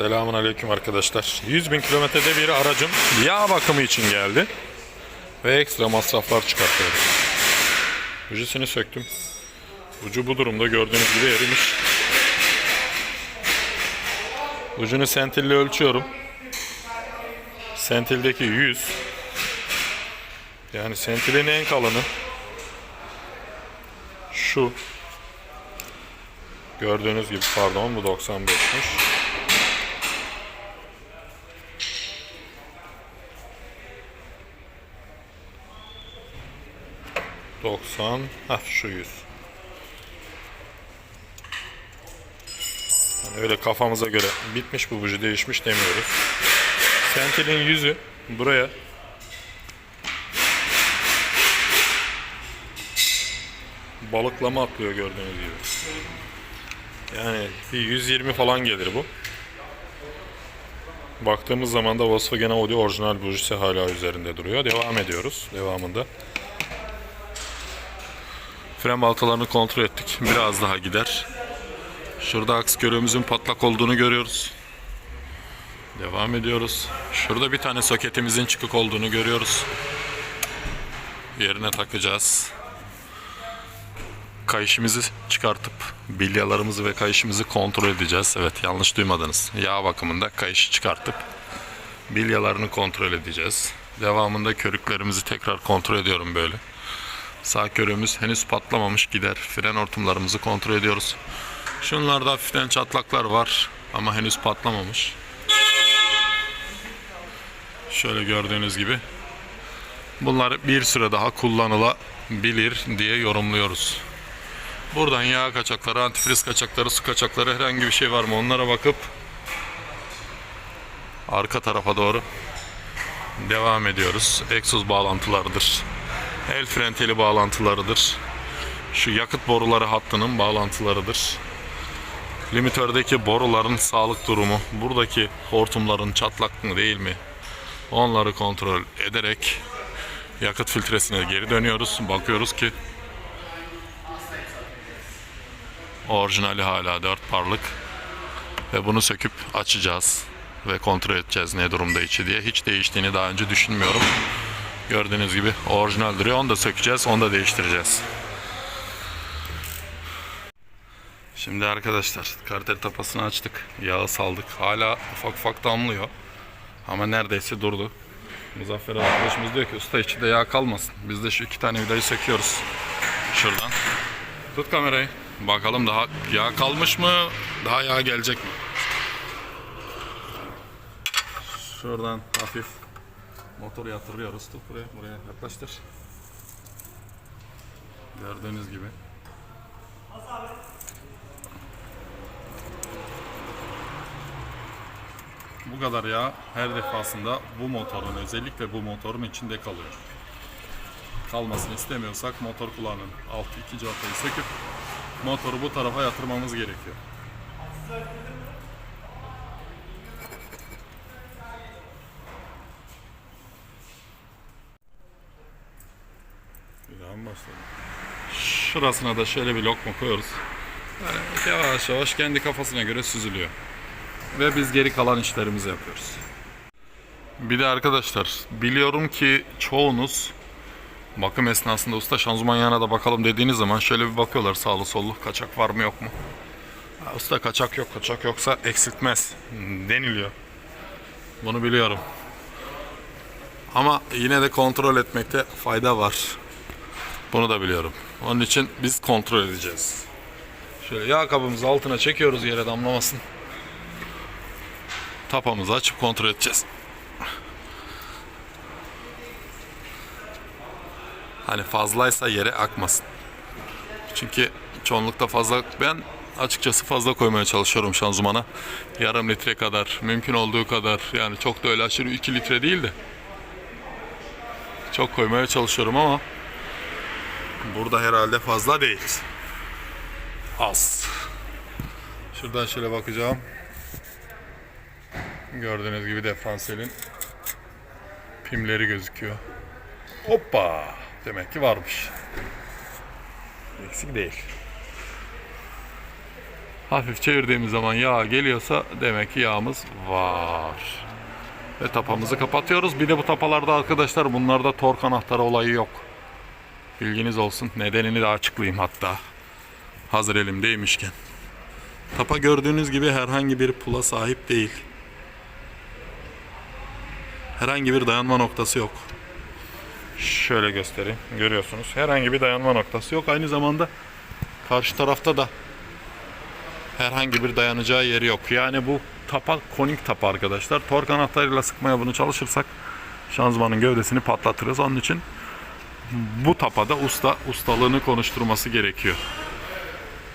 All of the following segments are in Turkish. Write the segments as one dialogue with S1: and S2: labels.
S1: Selamun aleyküm arkadaşlar. 100 bin kilometrede bir aracım yağ bakımı için geldi. Ve ekstra masraflar çıkartıyorum. Bujisini söktüm. Ucu bu durumda gördüğünüz gibi erimiş. Ucunu sentille ölçüyorum. Sentildeki 100. Yani sentilin en kalını. Şu. Gördüğünüz gibi pardon bu 95'miş. Doksan, ha şu yüz. Yani öyle kafamıza göre bitmiş bu buji değişmiş demiyoruz. Sentilin yüzü buraya balıklama atlıyor gördüğünüz gibi. Yani bir 120 falan gelir bu. Baktığımız zaman da Volkswagen Audi orijinal bujisi hala üzerinde duruyor. Devam ediyoruz. Devamında. Fren baltalarını kontrol ettik. Biraz daha gider. Şurada aks körüğümüzün patlak olduğunu görüyoruz. Devam ediyoruz. Şurada bir tane soketimizin çıkık olduğunu görüyoruz. Yerine takacağız. Kayışımızı çıkartıp bilyalarımızı ve kayışımızı kontrol edeceğiz. Evet yanlış duymadınız. Yağ bakımında kayışı çıkartıp bilyalarını kontrol edeceğiz. Devamında körüklerimizi tekrar kontrol ediyorum böyle. Sağ körüğümüz henüz patlamamış gider. Fren hortumlarımızı kontrol ediyoruz. Şunlarda hafiften çatlaklar var ama henüz patlamamış. Şöyle gördüğünüz gibi. Bunlar bir süre daha kullanılabilir diye yorumluyoruz. Buradan yağ kaçakları, antifriz kaçakları, su kaçakları herhangi bir şey var mı onlara bakıp arka tarafa doğru devam ediyoruz. Egzoz bağlantılarıdır. El fren teli bağlantılarıdır. Şu yakıt boruları hattının bağlantılarıdır. Limitördeki boruların sağlık durumu, buradaki hortumların çatlak mı değil mi? Onları kontrol ederek yakıt filtresine geri dönüyoruz. Bakıyoruz ki orijinali hala 4 parlık ve bunu söküp açacağız ve kontrol edeceğiz ne durumda içi diye. Hiç değiştiğini daha önce düşünmüyorum. Gördüğünüz gibi orijinal duruyor. Onu da sökeceğiz, onu da değiştireceğiz. Şimdi arkadaşlar karter tapasını açtık. Yağı saldık. Hala ufak ufak damlıyor. Ama neredeyse durdu. Muzaffer arkadaşımız diyor ki usta içinde yağ kalmasın. Biz de şu iki tane vidayı söküyoruz. Şuradan. Tut kamerayı. Bakalım daha yağ kalmış mı? Daha yağ gelecek mi? Şuradan hafif motoru yatırıyoruz. Tut buraya, buraya yaklaştır. Gördüğünüz gibi. Bu kadar yağ her defasında bu motorun özellikle bu motorun içinde kalıyor. Kalmasını istemiyorsak motor kullanın. Alt iki cıvatayı söküp motoru bu tarafa yatırmamız gerekiyor. Şurasına da şöyle bir lokma koyuyoruz. Yani yavaş yavaş kendi kafasına göre süzülüyor. Ve biz geri kalan işlerimizi yapıyoruz. Bir de arkadaşlar biliyorum ki çoğunuz bakım esnasında usta şanzıman yağına da bakalım dediğiniz zaman şöyle bir bakıyorlar sağlı sollu kaçak var mı yok mu? Usta kaçak yok kaçak yoksa eksiltmez deniliyor. Bunu biliyorum. Ama yine de kontrol etmekte fayda var. Bunu da biliyorum. Onun için biz kontrol edeceğiz. Şöyle yağ kabımızı altına çekiyoruz yere damlamasın. Tapamızı açıp kontrol edeceğiz. Hani fazlaysa yere akmasın. Çünkü çoğunlukta fazla ben açıkçası fazla koymaya çalışıyorum şanzımana. Yarım litre kadar, mümkün olduğu kadar. Yani çok da öyle aşırı 2 litre değil de. Çok koymaya çalışıyorum ama burada herhalde fazla değil. Az. Şuradan şöyle bakacağım. Gördüğünüz gibi diferansiyelin pimleri gözüküyor. Hoppa! Demek ki varmış. Eksik değil. Hafif çevirdiğimiz zaman yağ geliyorsa demek ki yağımız var. Ve tapamızı kapatıyoruz. Bir de bu tapalarda arkadaşlar bunlarda tork anahtarı olayı yok. Bilginiz olsun. Nedenini de açıklayayım hatta. Hazır elimdeymişken. Tapa gördüğünüz gibi herhangi bir pula sahip değil. Herhangi bir dayanma noktası yok. Şöyle göstereyim. Görüyorsunuz. Herhangi bir dayanma noktası yok. Aynı zamanda karşı tarafta da herhangi bir dayanacağı yeri yok. Yani bu tapa konik tapa arkadaşlar. Tork anahtarıyla sıkmaya bunu çalışırsak şanzımanın gövdesini patlatırız. Onun için bu tapada usta ustalığını konuşturması gerekiyor.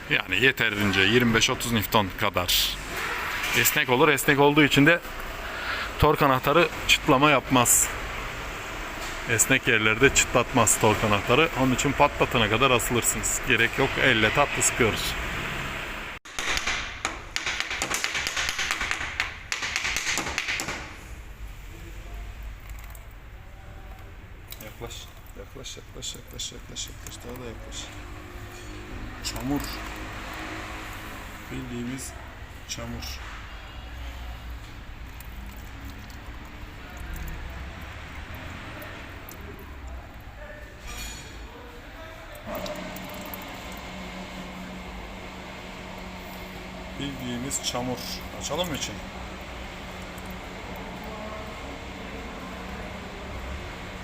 S1: Yani yeterince 25-30 Newton kadar esnek olur. Esnek olduğu için de tork anahtarı çıtlama yapmaz. Esnek yerlerde çıtlatmaz tork anahtarı. Onun için patlatana kadar asılırsınız. Gerek yok. Elle tatlı sıkıyoruz. Yaklaş, yaklaş, yaklaş, yaklaş, yaklaş. Daha da yaklaş. Çamur. Bildiğimiz çamur. Bildiğimiz çamur. Açalım mı için?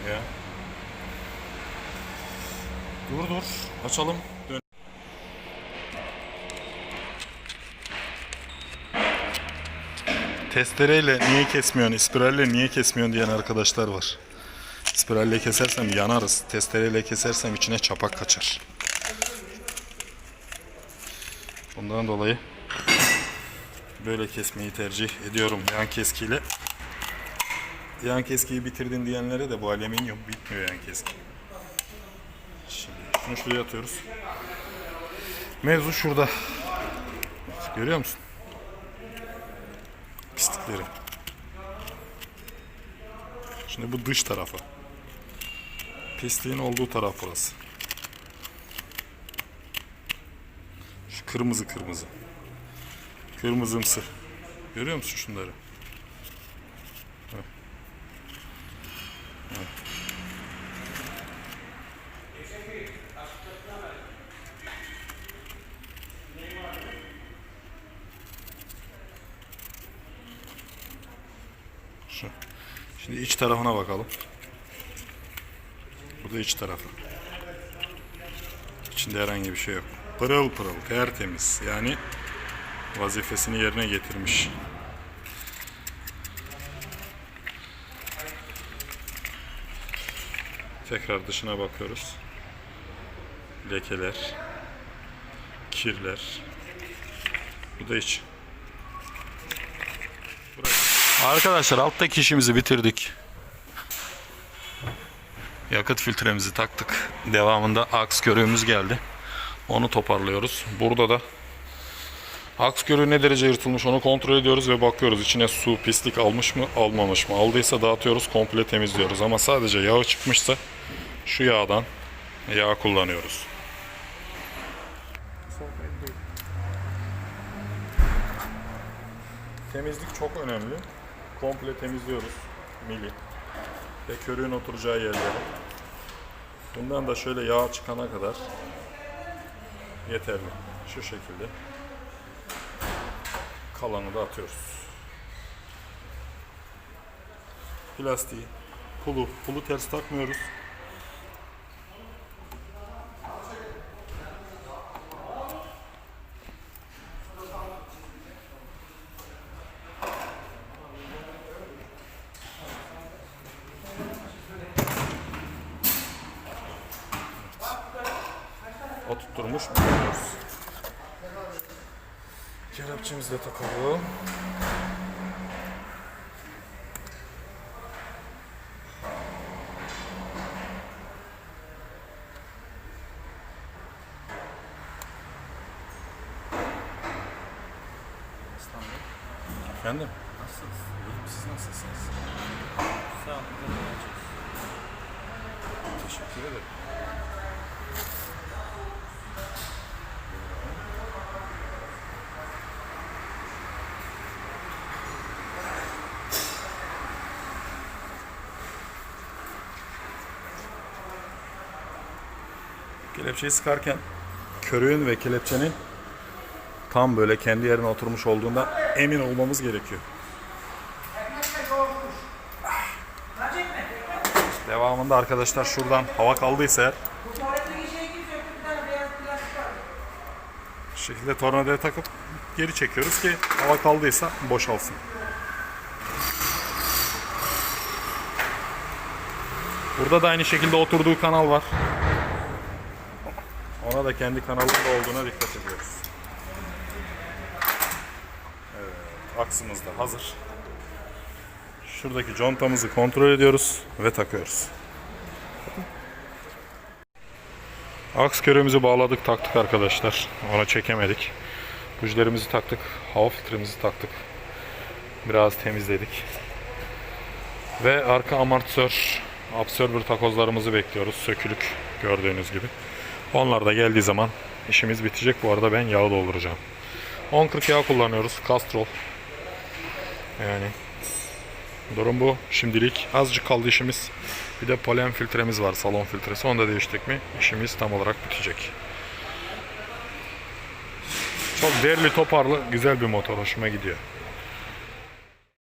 S1: Ya. Dur dur. Açalım. Dön. Testereyle niye kesmiyorsun, ispiralle niye kesmiyorsun diyen arkadaşlar var. İspiralle kesersem yanarız. Testereyle kesersem içine çapak kaçar. Bundan dolayı böyle kesmeyi tercih ediyorum yan keskiyle. Yan keskiyi bitirdin diyenlere de bu alüminyum bitmiyor yan keski. Şunu şuraya atıyoruz. Mevzu şurada. Görüyor musun? Pislikleri. Şimdi bu dış tarafı. Pisliğin olduğu taraf burası. Şu kırmızı kırmızı. Kırmızımsı. Görüyor musun şunları? Şimdi iç tarafına bakalım. Bu da iç tarafı. İçinde herhangi bir şey yok. Pırıl pırıl, tertemiz. Yani vazifesini yerine getirmiş. Tekrar dışına bakıyoruz. Lekeler, kirler. Bu da iç. Arkadaşlar alttaki işimizi bitirdik. Yakıt filtremizi taktık. Devamında aks körüğümüz geldi. Onu toparlıyoruz. Burada da aks körüğü ne derece yırtılmış onu kontrol ediyoruz ve bakıyoruz içine su, pislik almış mı, almamış mı. Aldıysa dağıtıyoruz, komple temizliyoruz. Ama sadece yağı çıkmışsa şu yağdan yağ kullanıyoruz. Temizlik çok önemli. Komple temizliyoruz mili ve körüğün oturacağı yerleri. Bundan da şöyle yağ çıkana kadar yeterli. Şu şekilde kalanı da atıyoruz. Plastiği, pulu, pulu ters takmıyoruz. Oturtturmuş bulunuyoruz. Kelepçemizi de takalım. Efendim? Nasılsınız? İyiyim, siz nasılsınız?
S2: Sağ olun.
S1: Teşekkür ederim. Kelepçeyi sıkarken körüğün ve kelepçenin tam böyle kendi yerine oturmuş olduğunda emin olmamız gerekiyor. Devamında arkadaşlar şuradan hava kaldıysa eğer şekilde tornavidaya takıp geri çekiyoruz ki hava kaldıysa boşalsın. Burada da aynı şekilde oturduğu kanal var. Ona da kendi kanalında olduğuna dikkat ediyoruz. Evet, aksımız da hazır. Şuradaki contamızı kontrol ediyoruz ve takıyoruz. Aks körümüzü bağladık taktık arkadaşlar. Ona çekemedik. Bujilerimizi taktık. Hava filtremizi taktık. Biraz temizledik. Ve arka amortisör, absorber takozlarımızı bekliyoruz. Sökülük gördüğünüz gibi. Onlar da geldiği zaman işimiz bitecek. Bu arada ben yağı dolduracağım. 10-40 yağ kullanıyoruz. Castrol. Yani durum bu. Şimdilik azıcık kaldı işimiz. Bir de polen filtremiz var. Salon filtresi. Onu da değiştik mi işimiz tam olarak bitecek. Çok değerli toparlı güzel bir motor. Hoşuma gidiyor.